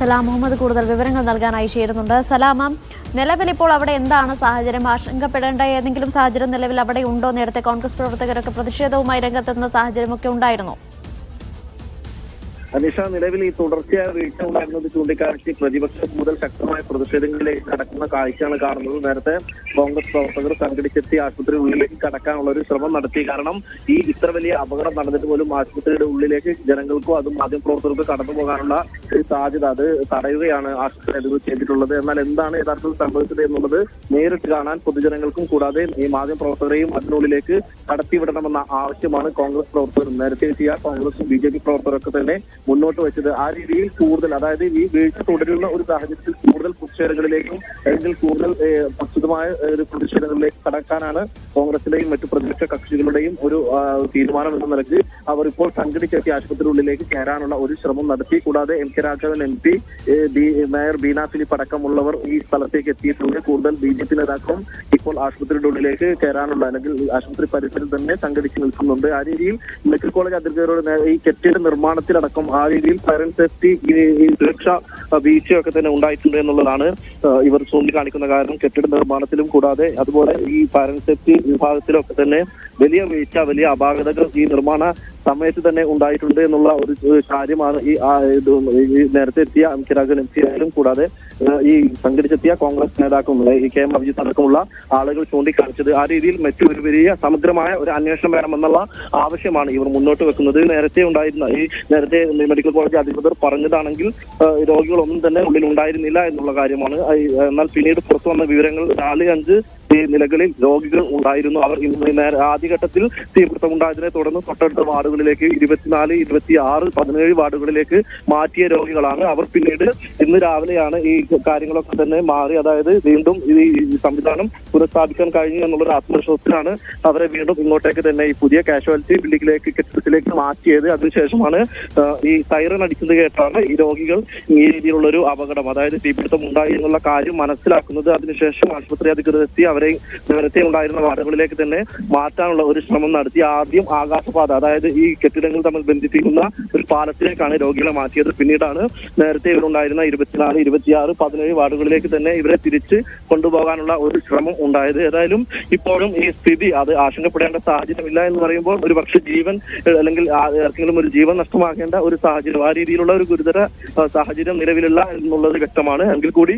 സലാം മുഹമ്മദ് കൂടുതൽ വിവരങ്ങൾ നൽകാനായി ചേരുന്നുണ്ട്. സലാമം നിലവിൽ ഇപ്പോൾ അവിടെ എന്താണ് സാഹചര്യം? ആശങ്കപ്പെടേണ്ട ഏതെങ്കിലും സാഹചര്യം നിലവിൽ അവിടെ ഉണ്ടോ? നേരത്തെ കോൺഗ്രസ് പ്രവർത്തകരൊക്കെ പ്രതിഷേധവുമായി രംഗത്തെത്തുന്ന സാഹചര്യമൊക്കെ ഉണ്ടായിരുന്നോ? അനിഷ നിലവിൽ ഈ തുടർച്ചയായ വീഴ്ച ഉണ്ടായിരുന്നത് ചൂണ്ടിക്കാണിച്ച് പ്രതിപക്ഷം കൂടുതൽ ശക്തമായ പ്രതിഷേധങ്ങളിലേക്ക് കടക്കുന്ന കാഴ്ചയാണ് കാണുന്നത്. നേരത്തെ കോൺഗ്രസ് പ്രവർത്തകർ സംഘടിച്ചെത്തി ആശുപത്രി ഉള്ളിലേക്ക് കടക്കാനുള്ള ഒരു ശ്രമം നടത്തി. കാരണം ഈ ഇത്ര വലിയ അപകടം നടന്നിട്ട് പോലും ആശുപത്രിയുടെ ഉള്ളിലേക്ക് ജനങ്ങൾക്കോ അതും മാധ്യമപ്രവർത്തകർക്കോ കടന്നു പോകാനുള്ള ഒരു സാധ്യത അത് തടയുകയാണ് ആശുപത്രി അധികൃതർ ചെയ്തിട്ടുള്ളത്. എന്നാൽ എന്താണ് യഥാർത്ഥത്തിൽ സംഭവിച്ചത് എന്നുള്ളത് നേരിട്ട് കാണാൻ പൊതുജനങ്ങൾക്കും കൂടാതെ ഈ മാധ്യമപ്രവർത്തകരെയും അതിനുള്ളിലേക്ക് കടത്തിവിടണമെന്ന ആവശ്യമാണ് കോൺഗ്രസ് പ്രവർത്തകർ. നേരത്തെ എത്തിയ കോൺഗ്രസും ബി ജെ പി പ്രവർത്തകരൊക്കെ തന്നെ മുന്നോട്ട് വെച്ചത്. ആ രീതിയിൽ കൂടുതൽ അതായത് ഈ വീഴ്ച തുടരുന്ന ഒരു സാഹചര്യത്തിൽ കൂടുതൽ പ്രതിഷേധങ്ങളിലേക്കും അല്ലെങ്കിൽ കൂടുതൽ പ്രസ്തുതമായ ഒരു പ്രതിഷേധങ്ങളിലേക്ക് കടക്കാനാണ് കോൺഗ്രസിന്റെയും മറ്റു പ്രതിപക്ഷ കക്ഷികളുടെയും ഒരു തീരുമാനം എന്ന നിലയ്ക്ക് അവർ ഇപ്പോൾ സംഘടിച്ചെത്തി ആശുപത്രിയുള്ളിലേക്ക് കയറാനുള്ള ഒരു ശ്രമം നടത്തി. കൂടാതെ M K Raghavan M P mayor Beena Philip അടക്കമുള്ളവർ ഈ സ്ഥലത്തേക്ക് എത്തിയിട്ടുണ്ട്. കൂടുതൽ ബി ജെ പി നേതാക്കളും ഇപ്പോൾ ആശുപത്രിയുടെ ഉള്ളിലേക്ക് കയറാനുള്ള അല്ലെങ്കിൽ ആശുപത്രി പരിസരം തന്നെ സംഘടിച്ച് നിൽക്കുന്നുണ്ട്. ആ രീതിയിൽ മെഡിക്കൽ കോളേജ് അധികൃതരോട് ഈ കെട്ടിട നിർമ്മാണത്തിലടക്കം ആ രീതിയിൽ ഫയർ സേഫ്റ്റി ഈ സുരക്ഷാ വീഴ്ചയൊക്കെ തന്നെ ഉണ്ടായിട്ടുണ്ട് എന്നുള്ളതാണ് ഇവർ ചൂണ്ടിക്കാണിക്കുന്ന കാരണം. കെട്ടിട നിർമ്മാണത്തിലും കൂടാതെ അതുപോലെ ഈ ഫയർ സേഫ്റ്റി വിഭാഗത്തിലൊക്കെ തന്നെ വലിയ വീഴ്ച വലിയ അപാകതകൾ ഈ നിർമ്മാണ സമയത്ത് തന്നെ ഉണ്ടായിട്ടുണ്ട് എന്നുള്ള ഒരു കാര്യമാണ് ഈ നേരത്തെ എത്തിയ രാഘവൻ എം പി ആയാലും കൂടാതെ ഈ സംഘടിച്ചെത്തിയ കോൺഗ്രസ് നേതാക്കളും ഈ കെ എം അഭിജിത്ത് അടക്കമുള്ള ആളുകൾ ചൂണ്ടിക്കാണിച്ചത്. ആ രീതിയിൽ മറ്റു ഒരു വലിയ സമഗ്രമായ ഒരു അന്വേഷണം വേണമെന്നുള്ള ആവശ്യമാണ് ഇവർ മുന്നോട്ട് വെക്കുന്നത്. നേരത്തെ ഉണ്ടായിരുന്ന ഈ നേരത്തെ മെഡിക്കൽ കോളേജ് അധികൃതർ പറഞ്ഞതാണെങ്കിൽ രോഗികളൊന്നും തന്നെ ഉള്ളിൽ ഉണ്ടായിരുന്നില്ല എന്നുള്ള കാര്യമാണ്. എന്നാൽ പിന്നീട് പുറത്തു വന്ന വിവരങ്ങൾ നാല് അഞ്ച് ഈ നിലകളിൽ രോഗികൾ ഉണ്ടായിരുന്നു. അവർ ആദ്യഘട്ടത്തിൽ തീപിടുത്തം ഉണ്ടായതിനെ തുടർന്ന് തൊട്ടടുത്ത വാർഡുകളിലേക്ക് ഇരുപത്തിനാല് ഇരുപത്തി ആറ് പതിനേഴ് വാർഡുകളിലേക്ക് മാറ്റിയ രോഗികളാണ്. അവർ പിന്നീട് ഇന്ന് രാവിലെയാണ് ഈ കാര്യങ്ങളൊക്കെ തന്നെ മാറി. അതായത് വീണ്ടും ഈ സംവിധാനം പുനഃസ്ഥാപിക്കാൻ കഴിഞ്ഞു എന്നുള്ളൊരു ആത്മവിശ്വാസത്തിലാണ് അവരെ വീണ്ടും ഇങ്ങോട്ടേക്ക് തന്നെ ഈ പുതിയ കാഷ്വാലിറ്റി ബിൽഡിംഗിലേക്ക് കെട്ടിടത്തിലേക്ക് മാറ്റിയത്. അതിനുശേഷമാണ് ഈ സൈറൺ അടിച്ചത് കേട്ടാണ് ഈ രോഗികൾ ഈ രീതിയിലുള്ള ഒരു അപകടം. അതായത് തീപിടുത്തം ഉണ്ടായി എന്നുള്ള കാര്യം മനസ്സിലാക്കുന്നത്. അതിനുശേഷം ആശുപത്രി അധികൃതർ എത്തി അവരെ നേരത്തെ ഉണ്ടായിരുന്ന വാർഡുകളിലേക്ക് തന്നെ മാറ്റാനുള്ള ഒരു ശ്രമം നടത്തി ആദ്യം ആകാശപാത അതായത് ഈ കെട്ടിടങ്ങൾ തമ്മിൽ ബന്ധിപ്പിക്കുന്ന ഒരു പാലത്തിലേക്കാണ് രോഗികളെ മാറ്റിയത്. പിന്നീടാണ് നേരത്തെ ഇവരുണ്ടായിരുന്ന ഇരുപത്തിനാല് ഇരുപത്തിയാറ് പതിനേഴ് വാർഡുകളിലേക്ക് തന്നെ ഇവരെ തിരിച്ച് കൊണ്ടുപോകാനുള്ള ഒരു ശ്രമം ഉണ്ടായത്. ഏതായാലും ഇപ്പോഴും ഈ സ്ഥിതി അത് ആശങ്കപ്പെടേണ്ട സാഹചര്യമില്ല എന്ന് പറയുമ്പോൾ ഒരു പക്ഷേ ജീവൻ അല്ലെങ്കിൽ ആർക്കെങ്കിലും ഒരു ജീവൻ നഷ്ടമാക്കേണ്ട ഒരു സാഹചര്യം ആ രീതിയിലുള്ള ഒരു ഗുരുതര സാഹചര്യം നിലവിലില്ല എന്നുള്ളത് വ്യക്തമാണ്. എങ്കിൽ കൂടി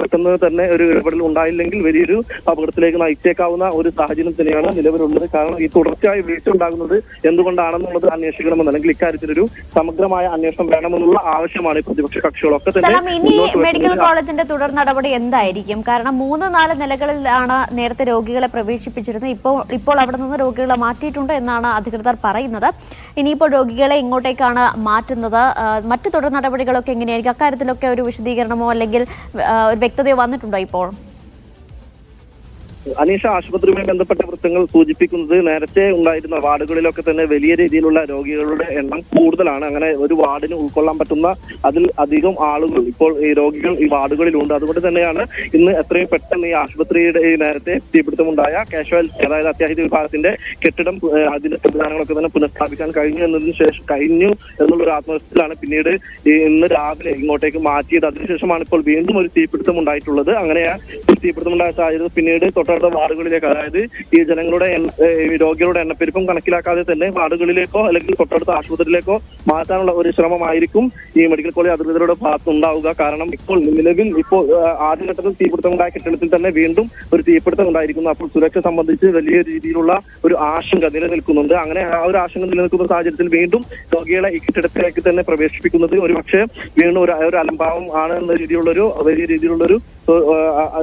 പെട്ടെന്ന് തന്നെ ഒരു ഇടപെടൽ ഉണ്ടായില്ലെങ്കിൽ വലിയൊരു അപകടത്തിലേക്ക് നയിച്ചേക്കാവുന്ന ഒരു സാഹചര്യം തന്നെയാണ് നിലവിലുള്ളത്. കാരണം ഈ തുടർച്ചയായി വീഴ്ച ഉണ്ടാകുന്നത് എന്തുകൊണ്ടാണെന്നുള്ളത് അന്വേഷിക്കണമെന്ന് അല്ലെങ്കിൽ ഇക്കാര്യത്തിലൊരു സമഗ്രമായ അന്വേഷണം വേണമെന്നുള്ള ആവശ്യമാണ് പ്രതിപക്ഷ കക്ഷികളൊക്കെ തന്നെ ഇനി മെഡിക്കൽ കോളേജിന്റെ തുടർ നടപടി എന്തായിരിക്കും? കാരണം മൂന്ന് നാല് നിലകളിലാണ് നേരത്തെ രോഗികളെ പ്രവേശിപ്പിച്ചിരുന്നത്. ഇപ്പോൾ ഇപ്പോൾ അവിടെ നിന്ന് രോഗികളെ മാറ്റിയിട്ടുണ്ട് എന്നാണ് അധികൃതർ പറയുന്നത്. ഇനിയിപ്പോൾ രോഗികളെ ഇങ്ങോട്ടേക്കാണ് മാറ്റുന്നത്. മറ്റു മറ്റ് തുടർ നടപടികളൊക്കെ എങ്ങനെയായിരിക്കും? അക്കാര്യത്തിലൊക്കെ ഒരു വിശദീകരണമോ അല്ലെങ്കിൽ ഒരു വ്യക്തതയോ വന്നിട്ടുണ്ടോ ഇപ്പോൾ? അനീഷ ആശുപത്രിയുമായി ബന്ധപ്പെട്ട വൃത്തങ്ങൾ സൂചിപ്പിക്കുന്നത് നേരത്തെ ഉണ്ടായിരുന്ന വാർഡുകളിലൊക്കെ തന്നെ വലിയ രീതിയിലുള്ള രോഗികളുടെ എണ്ണം കൂടുതലാണ്. അങ്ങനെ ഒരു വാർഡിന് ഉൾക്കൊള്ളാൻ പറ്റുന്ന അതിൽ അധികം ആളുകൾ ഇപ്പോൾ ഈ രോഗികൾ ഈ വാർഡുകളിലുണ്ട്. അതുകൊണ്ട് തന്നെയാണ് ഇന്ന് എത്രയും പെട്ടെന്ന് ഈ ആശുപത്രിയുടെ ഈ നേരത്തെ തീപിടുത്തമുണ്ടായ കാഷ്വാലിറ്റി അതായത് അത്യാഹിത വിഭാഗത്തിന്റെ കെട്ടിടം അതിന്റെ സംവിധാനങ്ങളൊക്കെ തന്നെ പുനഃസ്ഥാപിക്കാൻ കഴിഞ്ഞു എന്നതിന് ശേഷം കഴിഞ്ഞു എന്നുള്ളൊരു ആത്മവിശ്വാസത്തിലാണ് പിന്നീട് ഇന്ന് രാവിലെ ഇങ്ങോട്ടേക്ക് മാറ്റിയത്. അതിനുശേഷമാണ് ഇപ്പോൾ വീണ്ടും ഒരു തീപിടുത്തം ഉണ്ടായിട്ടുള്ളത്. അങ്ങനെ ഈ തീപിടുത്തം ഉണ്ടായ സാഹചര്യത്തിൽ പിന്നീട് തൊട്ടടുത്ത വാർഡുകളിലേക്ക് അതായത് ഈ ജനങ്ങളുടെ രോഗികളുടെ എണ്ണപ്പെരുപ്പം കണക്കിലാക്കാതെ തന്നെ വാർഡുകളിലേക്കോ അല്ലെങ്കിൽ തൊട്ടടുത്ത ആശുപത്രിയിലേക്കോ മാറ്റാനുള്ള ഒരു ശ്രമമായിരിക്കും ഈ മെഡിക്കൽ കോളേജ് അധികൃതരുടെ ഭാഗത്ത് ഉണ്ടാവുക. കാരണം ഇപ്പോൾ നിലവിൽ ഇപ്പോൾ ആദ്യഘട്ടത്തിൽ തീപിടുത്തം ഉണ്ടായ കെട്ടിടത്തിൽ തന്നെ വീണ്ടും ഒരു തീപിടുത്തം ഉണ്ടായിരിക്കുന്നു. അപ്പോൾ സുരക്ഷ സംബന്ധിച്ച് വലിയ രീതിയിലുള്ള ഒരു ആശങ്ക നിലനിൽക്കുന്നുണ്ട്. അങ്ങനെ ആ ഒരു ആശങ്ക നിലനിൽക്കുന്ന സാഹചര്യത്തിൽ വീണ്ടും രോഗികളെ ഈ കെട്ടിടത്തിലേക്ക് തന്നെ പ്രവേശിപ്പിക്കുന്നത് ഒരു പക്ഷേ വീണ്ടും ഒരു അലംഭാവം ആണ് എന്ന രീതിയിലുള്ളൊരു വലിയ രീതിയിലുള്ള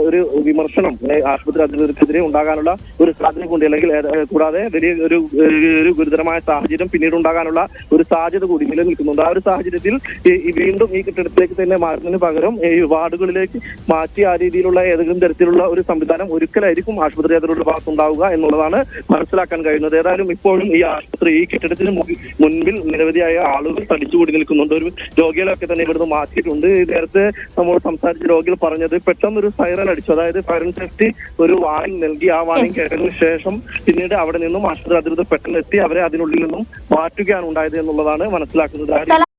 ഒരു വിമർശനം ആശുപത്രി അധികൃതർക്കെതിരെ ഉണ്ടാകാനുള്ള ഒരു സാധ്യത കൂടി അല്ലെങ്കിൽ കൂടാതെ വലിയ ഒരു ഒരു ഗുരുതരമായ സാഹചര്യം പിന്നീട് ഉണ്ടാകാനുള്ള ഒരു സാധ്യത കൂടി നിലനിൽക്കുന്നുണ്ട്. ആ ഒരു സാഹചര്യത്തിൽ വീണ്ടും ഈ കെട്ടിടത്തിലേക്ക് തന്നെ മാറുന്നതിന് പകരം ഈ വാർഡുകളിലേക്ക് മാറ്റി ആ രീതിയിലുള്ള ഏതെങ്കിലും തരത്തിലുള്ള ഒരു സംവിധാനം ഒരിക്കലായിരിക്കും ആശുപത്രി അധികൃതരുടെ ഭാഗത്തുണ്ടാവുക എന്നുള്ളതാണ് മനസ്സിലാക്കാൻ കഴിയുന്നത്. ഏതായാലും ഇപ്പോഴും ഈ ആശുപത്രി ഈ കെട്ടിടത്തിന് മുൻപിൽ നിരവധിയായ ആളുകൾ തടിച്ചുകൂടി നിൽക്കുന്നുണ്ട്. ഒരു രോഗികളൊക്കെ തന്നെ ഇവിടുന്ന് മാറ്റിയിട്ടുണ്ട്. നേരത്തെ നമ്മൾ സംസാരിച്ച രോഗികൾ പറഞ്ഞത് പെട്ടെന്ന് ഒരു സൈറൻ അടിച്ചു. അതായത് ഫയർ ആൻഡ് സേഫ്റ്റി ഒരു വാണിംഗ് നൽകി. ആ വാണിംഗ് കേട്ടതിന് ശേഷം പിന്നീട് അവിടെ നിന്നും ആശുപത്രി അധികൃതർ പെട്ടെന്ന് എത്തി അവരെ അതിനുള്ളിൽ നിന്നും മാറ്റുകയാണ് ഉണ്ടായത് എന്നുള്ളതാണ് മനസ്സിലാക്കുന്നത്.